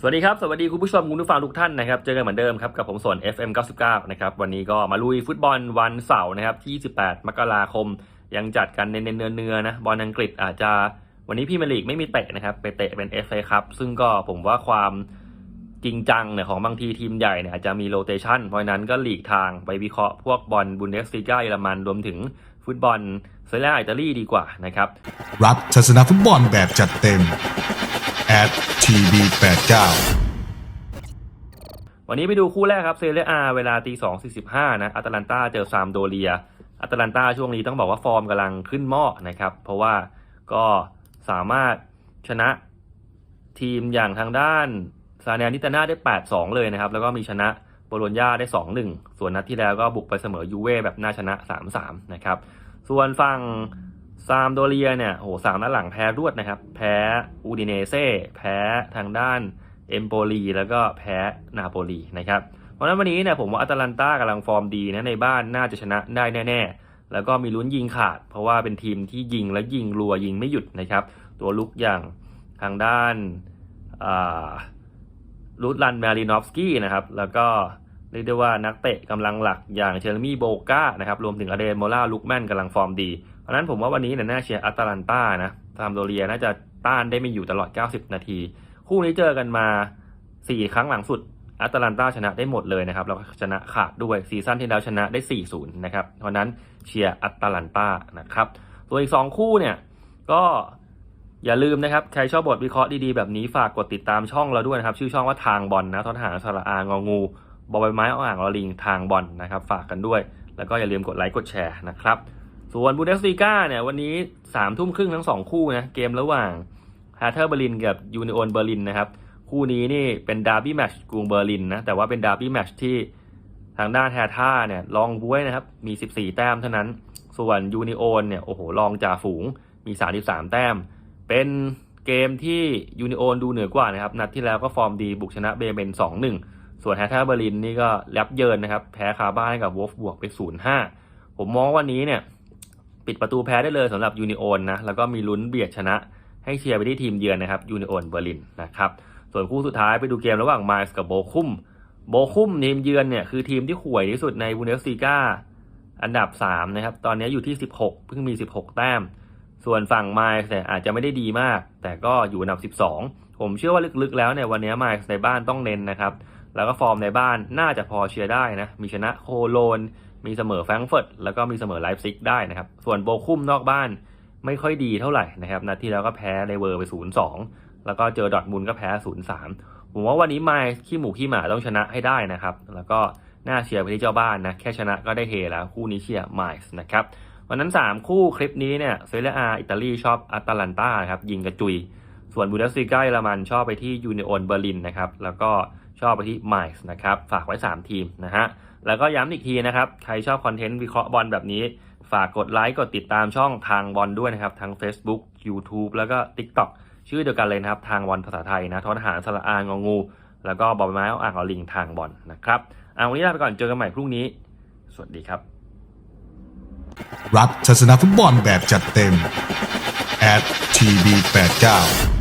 สวัสดีครับ สวัสดีคุณผู้ชมคุณผู้ฟังทุกท่านนะครับ เจอกันเหมือนเดิมครับ กับผมสวน FM 99 นะครับ วันนี้ก็มาลุยฟุตบอลวันเสาร์นะครับที่28มกราคม ยังจัดกันเน้นเนื้อๆนะ บอลอังกฤษอาจจะวันนี้พี่มยร์ลีกไม่มีเตะนะครับ ไปเตะเป็น FA ครับ ซึ่งก็ผมว่าความจริงจังเนี่ยของบางทีทีมใหญ่เนี่ยอาจจะมีโรเตชันเพราะฉะนั้นก็หลีกทางไปวิเคราะห์พวกบอลบุนเดสลีกาเยอรมันรวมถึงฟุตบอลเซเรียอิตาลีดีกว่านะครับ รับทัศนฟุตบอลแบบจัดเต็ม at tb89 วันนี้ไปดูคู่แรกครับเซเรียอาเวลาตีสองสี่สิบห้านะอัตแลนตาเจอซามโดเรียอัตแลนตาช่วงนี้ต้องบอกว่าฟอร์มกำลังขึ้นหม้อนะครับ เพราะว่าก็สามารถชนะทีมอย่างทางด้านซาเนียนิตาน่าได้ 8-2 เลยนะครับ แล้วก็มีชนะโบโลญญาได้ 2-1 ส่วนนัดที่แล้วก็บุกไปเสมอยูเว่แบบน่าชนะ 3-3 นะครับ ส่วนฝั่ง ซามโดเรียเนี่ยโหสามนัดหลังแพ้รวดนะครับ แพ้อูดิเนเซ่แพ้ทางด้านเอมโปลีแล้วก็แพ้นาโปลีนะครับเพราะนั้นวันนี้เนี่ยผมว่าอัตแลนตากำลังฟอร์มดีนะในบ้านน่าจะชนะได้แน่ๆ แล้วก็มีลุ้นยิงขาด เพราะว่าเป็นทีมที่ยิงและยิงรัวยิงไม่หยุดนะครับ ตัวลุกอย่างทางด้านลูดลันแมรินอฟสกี้นะครับ แล้วก็ เรียกได้ว่านักเตะกำลังหลักอย่างเชลมี่โบก้านะครับรวมถึงอเดนโมล่าลุกแมนกำลังฟอร์มดีเพราะนั้นผมว่าวันนี้เนี่ยน่าเชียร์อัตแลนตานะซามโดเรียน่าจะต้านได้ไม่อยู่ตลอด 90 นาที คู่นี้เจอกันมา 4 ครั้งหลังสุดแอตแลนตาชนะได้หมดเลยนะครับแล้วก็ชนะขาดด้วยซีซั่นที่แล้วชนะได้ 4-0 นะครับเพราะนั้นเชียร์แอตแลนตานะครับส่วนอีก 2 คู่เนี่ยก็อย่าลืมนะครับ ใครชอบบทวิเคราะห์ดีๆ แบบนี้ฝากกดติดตามช่องเราด้วยนะครับ ชื่อช่องว่าทางบอลนะทศหารสระอางองู บอใบไม้อ่างลอลิงทางบอลนะครับ ฝากกันด้วย แล้วก็อย่าลืมกดไลค์กดแชร์นะครับ ส่วนบูเดสลีกาเนี่ยวันนี้3ามทุ่มครึ่งทั้ง2คู่นะเกมระหว่างฮาเทอร์เบอร์ลินกับยูนิโอนเบอร์ลินนะครับคู่นี้นี่เป็นดาร์บี้แมชกรุงเบอร์ลินนะแต่ว่าเป็นดาร์บี้แมชที่ทางด้านแฮท่าเนี่ยลองบ้วยนะครับมี 14 แต้มเท่านั้น ส่วนยูนิโอนเนี่ยโอ้โหลองจ่าฝูงมี 33 แต้ม เป็นเกมที่ยูนิโอนดูเหนือกว่านะครับนัดที่แล้วก็ฟอร์มดีบุกชนะเบเมน2-1 ส่วนแฮท่าเบอร์ลินนี่ก็ยับเยินนะครับ แพ้คาบ้านให้กับวอฟบวกไป 0-5 ผมมองวันนี้เนี่ยปิดประตูแพ้ได้เลยสำหรับยูนิโอนนะ แล้วก็มีลุ้นเบียดชนะ ให้เชียร์ไปที่ทีมเยือนนะครับยูนิโอนเบอร์ลินนะครับ ส่วนคู่สุดท้ายไปดูเกมระหว่างไมล์กับโบคุม โบคุมทีมเยือนเนี่ยคือทีมที่ข่วยที่สุดในบูเดสซีกาอันดับ 3 นะครับ ตอนนี้อยู่ที่ 16 เพิ่งมี 16 แต้ม ส่วนฝั่งไมล์เนี่ยอาจจะไม่ได้ดีมาก แต่ก็อยู่อันดับ 12 ผมเชื่อว่าลึกๆแล้วเนี่ยวันนี้ไมล์ในบ้านต้องเน้นนะครับ แล้วก็ฟอร์มในบ้านน่าจะพอเชียร์ได้นะ มีชนะโคโลน มีเสมอแฟรงก์เฟิร์ตแล้วก็มีเสมอไลฟ์ซิกได้นะครับ ส่วนโบคุมนอกบ้านไม่ค่อยดีเท่าไหร่นะครับนัดที่แล้วก็แพ้ในเวอร์ไป 0-2 แล้วก็เจอดอทมุนด์ก็แพ้ 0-3 ผมว่าวันนี้ไมล์ขี้หมูขี้หมาต้องชนะให้ได้นะครับ แล้วก็น่าเชียร์ไปที่เจ้าบ้านนะ แค่ชนะก็ได้เฮแล้วคู่นี้เชียร์ไมล์นะครับ วันนั้น 3 คู่คลิปนี้เนี่ยเซเรียอาอิตาลีชอบอัตแลนตาครับยิงกระจุย ส่วนบูเดสซิก้าเยอรมันชอบไปที่ยูนิโอนเบอร์ลินนะครับ แล้วก็ ชอบไปที่ไมล์นะครับ ฝากไว้ 3 ทีมนะฮะ แล้วก็ย้ำอีกทีนะครับ ใครชอบคอนเทนต์วิเคราะห์บอลแบบนี้ ฝากกดไลค์ กดติดตามช่องทางบอลด้วยนะครับ ทั้ง Facebook YouTube แล้วก็ TikTok ชื่อเดียวกันเลยนะครับ ทางบอลภาษาไทยนะทอทหารสระอางองู แล้วก็บอลไม้อ่างอลิงทางบอลนะครับเอาวันนี้ลาไปก่อน เจอกันใหม่พรุ่งนี้ สวัสดีครับ รับทัศนฟุตบอลแบบจัดเต็ม at tb89